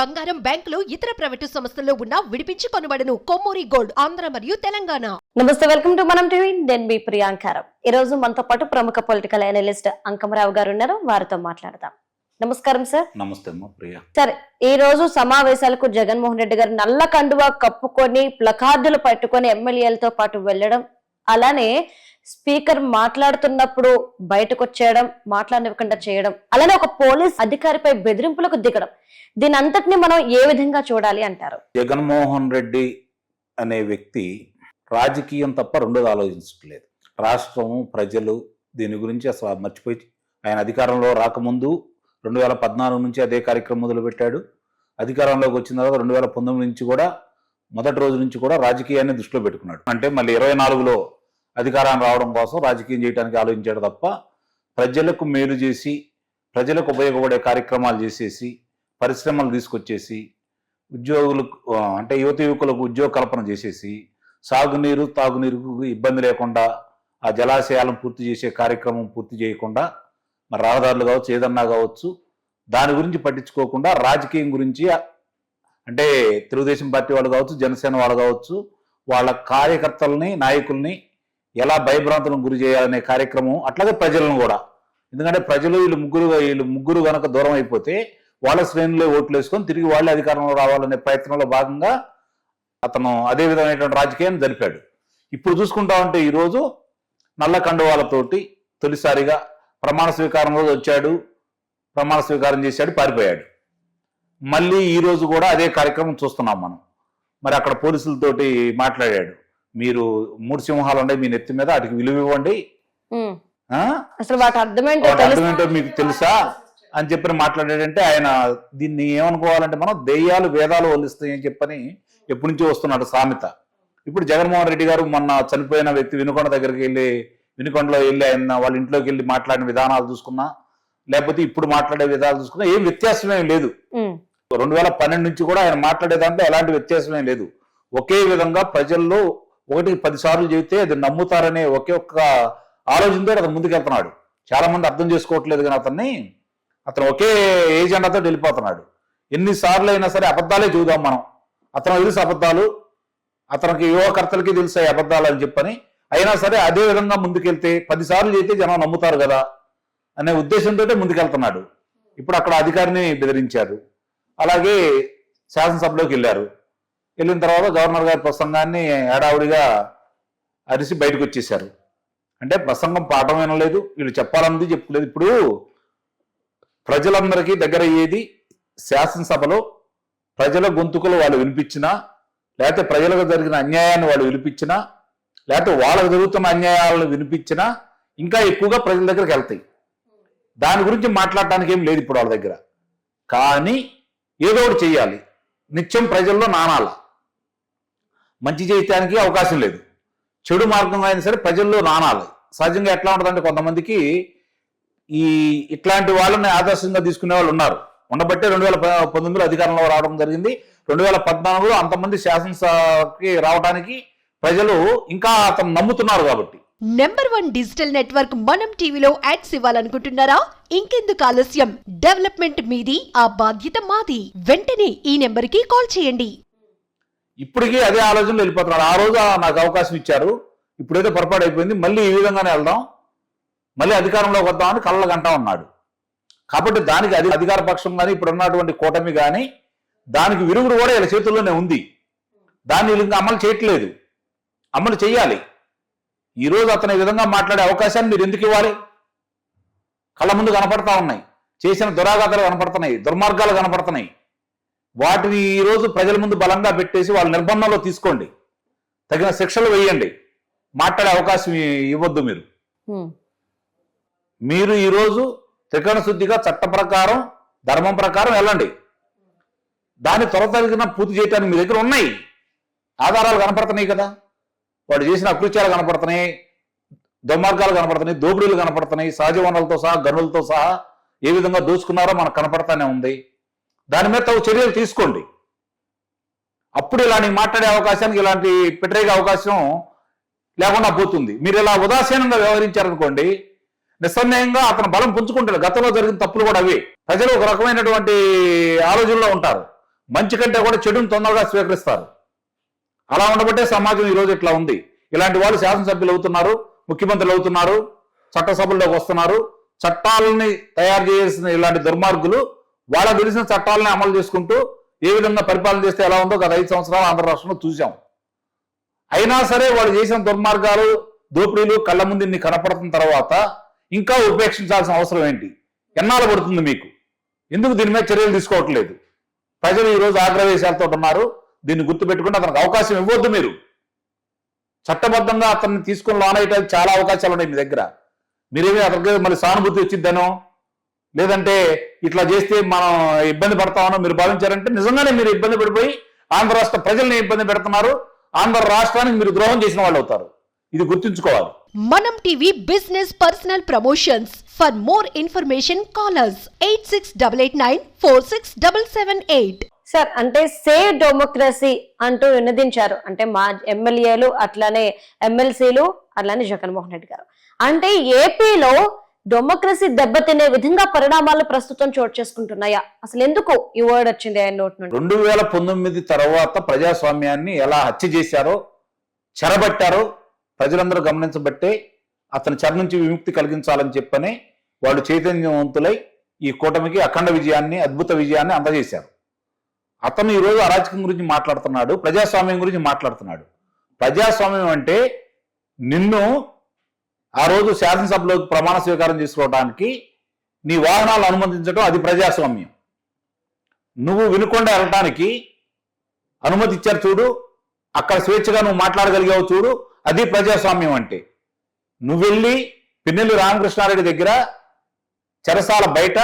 బంగారం బ్యాంకులు ఇతర ప్రైవేటు సంస్థల్లో ఉన్న విడిపించి కొనబడను. కొమ్మూరి గోల్డ్ ఆంధ్ర మరియు తెలంగాణ. నమస్తే వెల్కమ్ టు మనం టీవీ. నేను మీ ప్రియాంకారం ఈ రోజు మనతో పాటు ప్రముఖ పొలిటికల్ అనలిస్ట్ అంకమరావు గారు ఉన్నారు. వారితో మాట్లాడదాం. నమస్కారం సార్. నమస్తే అమ్మ ప్రియ. సరే ఈ రోజు సమావేశాలకు జగన్మోహన్ రెడ్డి గారు నల్ల కండువా కప్పుకొని ప్లకార్డులు పట్టుకొని ఎమ్మెల్యేలతో పాటు వెళ్ళడం అలానే స్పీకర్ మాట్లాడుతున్నప్పుడు బయటకు వచ్చేయడం మాట్లాడనివ్వకుండా చేయడం అలానే ఒక పోలీస్ అధికారిపై బెదిరింపులకు దిగడం. దీని అంతటిని మనం ఏ విధంగా చూడాలి అంటారు? జగన్మోహన్ రెడ్డి అనే వ్యక్తి రాజకీయం తప్ప రెండోది ఆలోచించట్లేదు. రాష్ట్రం ప్రజలు దీని గురించి అసలు మర్చిపోయి ఆయన అధికారంలో రాకముందు రెండు వేల పద్నాలుగు నుంచి అదే కార్యక్రమం మొదలుపెట్టాడు. అధికారంలోకి వచ్చిన తర్వాత రెండు వేల పంతొమ్మిది నుంచి కూడా మొదటి రోజు నుంచి కూడా రాజకీయాన్ని దృష్టిలో పెట్టుకున్నాడు. అంటే మళ్ళీ ఇరవై నాలుగులో అధికారాన్ని రావడం కోసం రాజకీయం చేయడానికి ఆలోచించాడు తప్ప ప్రజలకు మేలు చేసి ప్రజలకు ఉపయోగపడే కార్యక్రమాలు చేసేసి పరిశ్రమలు తీసుకొచ్చేసి ఉద్యోగులకు అంటే యువత యువకులకు ఉద్యోగ కల్పన చేసేసి సాగునీరు తాగునీరుకు ఇబ్బంది లేకుండా ఆ జలాశయాలను పూర్తి చేసే కార్యక్రమం పూర్తి చేయకుండా మరి రహదారులు కావచ్చు ఏదన్నా కావచ్చు దాని గురించి పట్టించుకోకుండా రాజకీయం గురించి అంటే తెలుగుదేశం పార్టీ వాళ్ళు కావచ్చు జనసేన వాళ్ళు కావచ్చు వాళ్ళ కార్యకర్తలని నాయకుల్ని ఎలా భయభ్రాంతులకు గురి చేయాలనే కార్యక్రమం అట్లాగే ప్రజలను కూడా. ఎందుకంటే ప్రజలు వీళ్ళు ముగ్గురు వీళ్ళు ముగ్గురు కనుక దూరం అయిపోతే వాళ్ళ శ్రేణులే ఓట్లు వేసుకొని తిరిగి వాళ్ళే అధికారంలో రావాలనే ప్రయత్నంలో భాగంగా అతను అదే విధమైనటువంటి రాజకీయాన్ని జరిపాడు. ఇప్పుడు చూసుకుంటా ఉంటే ఈరోజు నల్ల కండువాలతోటి తొలిసారిగా ప్రమాణ స్వీకారం రోజు వచ్చాడు ప్రమాణ స్వీకారం చేశాడు పారిపోయాడు. మళ్ళీ ఈ రోజు కూడా అదే కార్యక్రమం చూస్తున్నాం మనం. మరి అక్కడ పోలీసులతోటి మాట్లాడాడు. మీరు మూడు సింహాలు ఉన్నాయి మీ నెత్తి మీద వాటికి విలువ ఇవ్వండి? అసలు వాటి అర్థమేంటో మీకు తెలుసా? అని చెప్పి మాట్లాడాడంటే ఆయన దీన్ని ఏమనుకోవాలంటే మనం దెయ్యాలు వేదాలు వల్లిస్తాయి అని చెప్పని ఎప్పటి నుంచో వస్తున్నాడు సామెత. ఇప్పుడు జగన్మోహన్ రెడ్డి గారు మొన్న చనిపోయిన వ్యక్తి వినుకొండ దగ్గరికి వెళ్ళి వినుకొండలో వెళ్ళి ఆయన వాళ్ళ ఇంట్లోకి వెళ్ళి మాట్లాడిన విధానాలు చూసుకున్నా లేకపోతే ఇప్పుడు మాట్లాడే విధానాలు చూసుకున్నా ఏం వ్యత్యాసం ఏం లేదు. రెండు వేల పన్నెండు నుంచి కూడా ఆయన మాట్లాడే దాంట్లో ఎలాంటి వ్యత్యాసమే లేదు. ఒకే విధంగా ప్రజల్లో ఒకటి పది సార్లు చెబితే అది నమ్ముతారనే ఒకే ఒక్క ఆలోచనతో అతను ముందుకెళ్తున్నాడు. చాలా మంది అర్థం చేసుకోవట్లేదు కానీ అతన్ని. అతను ఒకే ఏజెండాతో వెళ్ళిపోతున్నాడు. ఎన్నిసార్లు అయినా సరే అబద్ధాలే చూద్దాం మనం. అతను తెలుసు అబద్ధాలు. అతనికి యువకర్తలకి తెలుసు అబద్ధాలు అని చెప్పని. అయినా సరే అదే విధంగా ముందుకెళ్తే పదిసార్లు చేస్తే జనం నమ్ముతారు కదా అనే ఉద్దేశంతో ముందుకెళ్తున్నాడు. ఇప్పుడు అక్కడ అధికారిని బెదిరించారు. అలాగే శాసనసభలోకి వెళ్ళారు. వెళ్ళిన తర్వాత గవర్నర్ గారి ప్రసంగాన్ని హడావుడిగా అరిసి బయటకు వచ్చేసారు అంటే ప్రసంగం పాఠం వినలేదు వీళ్ళు చెప్పాలన్నది చెప్పుకోలేదు. ఇప్పుడు ప్రజలందరికీ దగ్గర అయ్యేది శాసనసభలో ప్రజల గొంతుకలు వాళ్ళు వినిపించినా లేకపోతే ప్రజలకు జరిగిన అన్యాయాన్ని వాళ్ళు వినిపించినా లేకపోతే వాళ్ళకు జరుగుతున్న అన్యాయాలను వినిపించినా ఇంకా ఎక్కువగా ప్రజల దగ్గరికి వెళ్తాయి. దాని గురించి మాట్లాడటానికి ఏం లేదు ఇప్పుడు వాళ్ళ దగ్గర. కానీ ఏదో ఒకటి చేయాలి నిత్యం ప్రజల్లో నానాల. మంచి చేయటానికి అవకాశం లేదు. చెడు మార్గంలో అయినా సరే ప్రజల్లో నానాలి. సహజంగా ఎట్లా ఉంటుందంటే కొంతమందికి ఈ ఇట్లాంటి వాళ్ళని ఆదర్శంగా తీసుకునే వాళ్ళు ఉన్నారు. ఉండబట్టే రెండు వేల పంతొమ్మిదిలో అధికారంలో రావడం జరిగింది. రెండు వేల పద్నాలుగులో అంతమంది శాసనసభకి రావడానికి ప్రజలు ఇంకా అతను నమ్ముతున్నారు కాబట్టి. నెంబర్ వన్ డిజిటల్ నెట్వర్క్ మనం టీవీలో యాడ్స్ ఇవ్వాలనుకుంటున్నారా? ఇంకెందుకు ఆలస్యం? డెవలప్మెంట్ మీది ఆ బాధ్యత మాది. వెంటనే ఈ నెంబర్కి కాల్ చేయండి. ఇప్పటికీ అదే ఆలోచనలు వెళ్ళిపోతున్నారు. ఆ రోజు నాకు అవకాశం ఇచ్చారు. ఇప్పుడైతే పొరపాటు అయిపోయింది. మళ్ళీ ఈ విధంగానే వెళ్దాం. మళ్ళీ అధికారంలోకి వద్దామని కళ్ళ గంట ఉన్నాడు. కాబట్టి దానికి అది అధికార పక్షం కానీ ఇప్పుడు ఉన్నటువంటి కూటమి కానీ దానికి విరుగుడు కూడా వీళ్ళ చేతుల్లోనే ఉంది. దాన్ని వీళ్ళు ఇంకా అమలు చేయట్లేదు. అమలు చేయాలి. ఈ రోజు అతను ఈ విధంగా మాట్లాడే అవకాశాన్ని మీరు ఎందుకు ఇవ్వాలి? కళ్ళ ముందు కనపడతా ఉన్నాయి. చేసిన దురాఘాతాలు కనపడుతున్నాయి. దుర్మార్గాలు కనపడుతున్నాయి. వాటిని ఈ రోజు ప్రజల ముందు బలంగా పెట్టేసి వాళ్ళ నిర్బంధంలో తీసుకోండి. తగిన శిక్షలు వేయండి. మాట్లాడే అవకాశం ఇవ్వద్దు మీరు. మీరు ఈరోజు త్రికరణ శుద్ధిగా చట్ట ప్రకారం ధర్మం ప్రకారం వెళ్ళండి. దాన్ని త్వరతగిన పూర్తి చేయడానికి మీ దగ్గర ఉన్నాయి. ఆధారాలు కనపడుతున్నాయి కదా. వాడు చేసిన అకృత్యాలు కనపడుతున్నాయి దుర్మార్గాలు కనపడుతున్నాయి దోపిడీలు కనపడుతున్నాయి సహజ వనరులతో సహా గనులతో సహా ఏ విధంగా దోచుకున్నారో మనకు కనపడతానే ఉంది. దాని మీద తగు చర్యలు తీసుకోండి. అప్పుడు ఇలాంటి మాట్లాడే అవకాశానికి ఇలాంటి పెట్టరేగే అవకాశం లేకుండా పోతుంది. మీరు ఇలా ఉదాసీనంగా వ్యవహరించారనుకోండి నిస్సందేహంగా అతను బలం పుంజుకుంటాడు. గతంలో జరిగిన తప్పులు కూడా అవి. ప్రజలు ఒక రకమైనటువంటి ఆలోచనలో ఉంటారు. మంచి కంటే కూడా చెడుని తొందరగా స్వీకరిస్తారు. అలా ఉండబట్టే సమాజం ఈరోజు ఇట్లా ఉంది. ఇలాంటి వాళ్ళు శాసనసభ్యులు అవుతున్నారు ముఖ్యమంత్రులు అవుతున్నారు చట్టసభల్లోకి వస్తున్నారు. చట్టాలని తయారు చేసిన ఇలాంటి దుర్మార్గులు వాళ్ళకు తెలిసిన చట్టాలని అమలు చేసుకుంటూ ఏ విధంగా పరిపాలన చేస్తే ఎలా ఉందో గత ఐదు సంవత్సరాలు ఆంధ్ర రాష్ట్రంలో చూసాం అయినా సరే వాళ్ళు చేసిన దుర్మార్గాలు దోపిడీలు కళ్ళ ముందు ఇన్ని కనపడుతున్న తర్వాత ఇంకా ఉపేక్షించాల్సిన అవసరం ఏంటి? ఎన్నాళ్ళు పడుతుంది మీకు? ఎందుకు దీని మీద చర్యలు తీసుకోవట్లేదు? ప్రజలు ఈరోజు ఆగ్రహవేశాలతో ఉన్నారు. దీన్ని గుర్తుపెట్టుకుంటే అతనికి అవకాశం ఇవ్వద్దు మీరు. చట్టబద్ధంగా అతన్ని తీసుకుని లోన్ అయ్యడానికి చాలా అవకాశాలు ఉన్నాయి మీ దగ్గర. మీరేమి అతనికి మళ్ళీ సానుభూతి వచ్చిద్దనో లేదంటే ఇట్లా చేస్తే మనం ఇబ్బంది పడతామనో మీరు భావించారంటే నిజంగానే మీరు ఇబ్బంది పడిపోయి ఆంధ్ర రాష్ట్ర ప్రజల్ని ఇబ్బంది పెడుతున్నారు. ఆంధ్ర రాష్ట్రానికి మీరు ద్రోహం చేసిన వాళ్ళు అవుతారు. ఇది గుర్తుంచుకోవాలి. మనం TV business personal promotions for more information callers eight six double eight nine four six double seven eight sir అంటే సేవ్ డెమోక్రసీ అంటూ వినదించారు అంటే మా ఎమ్మెల్యేలు అట్లానే ఎమ్మెల్సీలు అట్లానే జగన్మోహన్ రెడ్డి గారు. అంటే ఏపీలో డెమోక్రసీ దెబ్బతినే విధంగా పరిణామాలు ప్రస్తుతం చోటు చేసుకుంటున్నాయా? అసలు ఎందుకు ఈ వర్డ్ వచ్చింది ఆయన నోట్ నుండి? రెండు వేల పంతొమ్మిది తర్వాత ప్రజాస్వామ్యాన్ని ఎలా హత్య చేశారో చెరబట్టారో ప్రజలందరూ గమనించబట్టే అతని చెర నుంచి విముక్తి కలిగించాలని చెప్పని వాళ్ళు చైతన్యవంతులై ఈ కూటమికి అఖండ విజయాన్ని అద్భుత విజయాన్ని అందజేశారు. అతను ఈరోజు అరాచకం గురించి మాట్లాడుతున్నాడు ప్రజాస్వామ్యం గురించి మాట్లాడుతున్నాడు. ప్రజాస్వామ్యం అంటే నిన్ను ఆ రోజు శాసనసభలోకి ప్రమాణ స్వీకారం చేసుకోవడానికి నీ వాహనాలు అనుమతించడం అది ప్రజాస్వామ్యం. నువ్వు వినుకొండ వెళ్ళటానికి అనుమతి ఇచ్చారు చూడు అక్కడ స్వేచ్ఛగా నువ్వు మాట్లాడగలిగావు చూడు అది ప్రజాస్వామ్యం అంటే. నువ్వు వెళ్ళి పిన్నెల్లి రామకృష్ణారెడ్డి దగ్గర చెరసాల బయట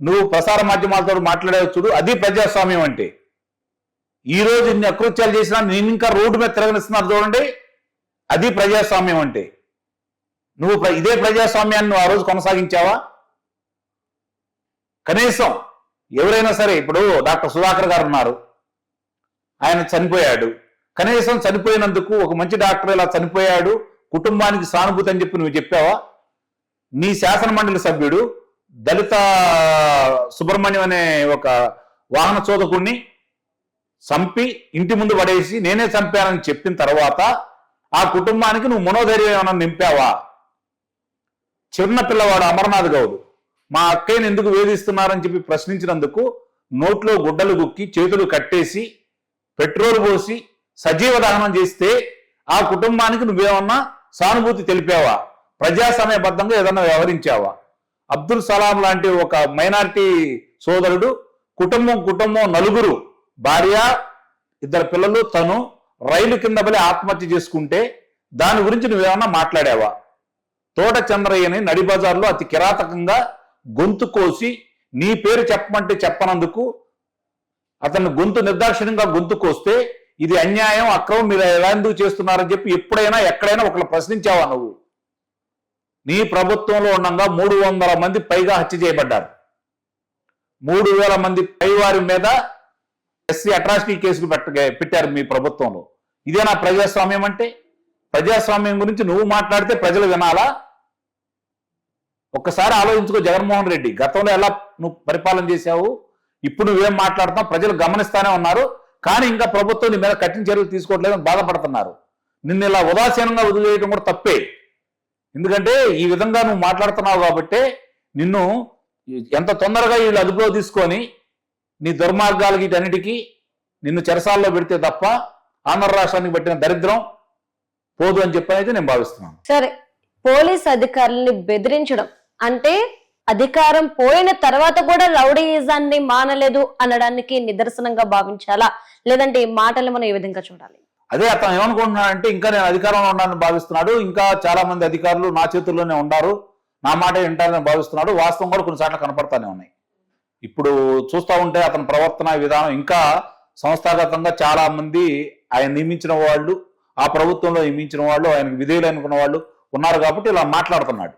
నువ్వు ప్రసార మాధ్యమాలతో మాట్లాడేవి చూడు అది ప్రజాస్వామ్యం అంటే. ఈ రోజు ఇన్ని అకృత్యాలు చేసినా నేను ఇంకా రోడ్డు మీద తిరగనిస్తున్నారు చూడండి అది ప్రజాస్వామ్యం అంటే. నువ్వు ఇదే ప్రజాస్వామ్యాన్ని నువ్వు ఆ రోజు కొనసాగించావా? కనీసం ఎవరైనా సరే ఇప్పుడు డాక్టర్ సుధాకర్ గారు ఉన్నారు ఆయన చనిపోయాడు. కనీసం చనిపోయినందుకు ఒక మంచి డాక్టర్ ఇలా చనిపోయాడు కుటుంబానికి సానుభూతి అని చెప్పి నువ్వు చెప్పావా? నీ శాసన మండలి సభ్యుడు దళిత సుబ్రహ్మణ్యం అనే ఒక వాహన చోదకుడిని చంపి ఇంటి ముందు పడేసి నేనే చంపానని చెప్పిన తర్వాత ఆ కుటుంబానికి నువ్వు మనోధైర్యం ఏమైనా నింపావా? చిన్న పిల్లవాడు అమర్నాథ్ గౌడ్. మా అక్కయ్యని ఎందుకు వేధిస్తున్నారని చెప్పి ప్రశ్నించినందుకు నోట్లో గుడ్డలు గుక్కి చేతులు కట్టేసి పెట్రోల్ పోసి సజీవ దహనం చేస్తే ఆ కుటుంబానికి నువ్వేమన్నా సానుభూతి తెలిపావా? ప్రజాసమయబద్ధంగా ఏదన్నా వ్యవహరించావా? అబ్దుల్ సలాం లాంటి ఒక మైనారిటీ సోదరుడు కుటుంబం కుటుంబం నలుగురు భార్య ఇద్దరు పిల్లలు తను రైలు కింద బలి ఆత్మహత్య చేసుకుంటే దాని గురించి నువ్వేమన్నా మాట్లాడావా? తోట చంద్రయ్యని నడిబజార్లో అతి కిరాతకంగా గొంతు కోసి నీ పేరు చెప్పమంటే చెప్పనందుకు అతను గొంతు నిర్దాక్షిణ్యంగా గొంతు కోస్తే ఇది అన్యాయం అక్రమం మీరు ఎలా ఎందుకు చేస్తున్నారని చెప్పి ఎప్పుడైనా ఎక్కడైనా ఒకళ్ళు ప్రశ్నించావా నువ్వు? నీ ప్రభుత్వంలో ఉండగా మూడు వందల మంది పైగా హత్య చేయబడ్డారు. మూడు వేల మంది పైవారి మీద ఎస్సీ అట్రాసిటీ కేసులు పెట్ట పెట్టారు మీ ప్రభుత్వంలో. ఇదేనా ప్రజాస్వామ్యం అంటే? ప్రజాస్వామ్యం గురించి నువ్వు మాట్లాడితే ప్రజలు వినాలా? ఒక్కసారి ఆలోచించుకో జగన్మోహన్ రెడ్డి గతంలో ఎలా నువ్వు పరిపాలన చేశావు? ఇప్పుడు నువ్వేం మాట్లాడుతున్నావు? ప్రజలు గమనిస్తానే ఉన్నారు. కానీ ఇంకా ప్రభుత్వం నీ మీద కఠిన చర్యలు తీసుకోవట్లేదని బాధపడుతున్నారు. నిన్ను ఇలా ఉదాసీనంగా వదిలేయడం కూడా తప్పే. ఎందుకంటే ఈ విధంగా నువ్వు మాట్లాడుతున్నావు కాబట్టి నిన్ను ఎంత తొందరగా వీళ్ళు అదుపులో తీసుకొని నీ దుర్మార్గాలకి వీటన్నిటికీ నిన్ను చెరసాల్లో పెడితే తప్ప ఆంధ్ర రాష్ట్రానికి పెట్టిన దరిద్రం పోదు అని చెప్పి అయితే నేను భావిస్తున్నాను. సరే పోలీస్ అధికారుల్ని బెదిరించడం అంటే అధికారం పోయిన తర్వాత కూడా రౌడీయిజాన్ని మానలేదు అనడానికి నిదర్శనంగా భావించాలా? లేదంటే ఈ మాటలు మనం ఏ విధంగా చూడాలి? అదే అతను ఏమనుకుంటున్నాడంటే ఇంకా నేను అధికారంలో ఉన్నానని భావిస్తున్నాడు. ఇంకా చాలా మంది అధికారులు నా చేతుల్లోనే ఉన్నారు. నా మాట వింటారని భావిస్తున్నాడు. వాస్తవం కూడా కొన్నిసార్లు కనపడతానే ఉన్నాయి. ఇప్పుడు చూస్తా ఉంటే అతని ప్రవర్తన విధానం ఇంకా సంస్థాగతంగా చాలా మంది ఆయన నియమించిన వాళ్ళు ఆ ప్రభుత్వంలో నియమించిన వాళ్ళు ఆయనకు విధేయులు అనుకున్న వాళ్ళు ఉన్నారు కాబట్టి ఇలా మాట్లాడుతున్నాడు.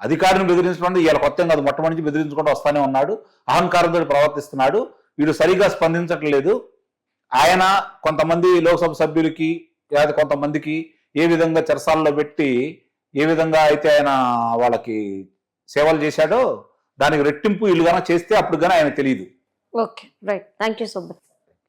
అధికారిని బెదిరించడం ఇవాళ కొత్త కాదు. మొట్టమొదటి బెదిరించుకుంటూ వస్తానే ఉన్నాడు. అహంకారంతో ప్రవర్తిస్తున్నాడు. వీడు సరిగా స్పందించట్లేదు. ఆయన కొంతమంది లోక్సభ సభ్యులకి లేదా కొంతమందికి ఏ విధంగా చెరసాలలో పెట్టి ఏ విధంగా అయితే ఆయన వాళ్ళకి సేవలు చేశాడో దానికి రెట్టింపు ఇల్లు గాన చేస్తే అప్పుడు కానీ ఆయన తెలియదు okay right. Thank you so much.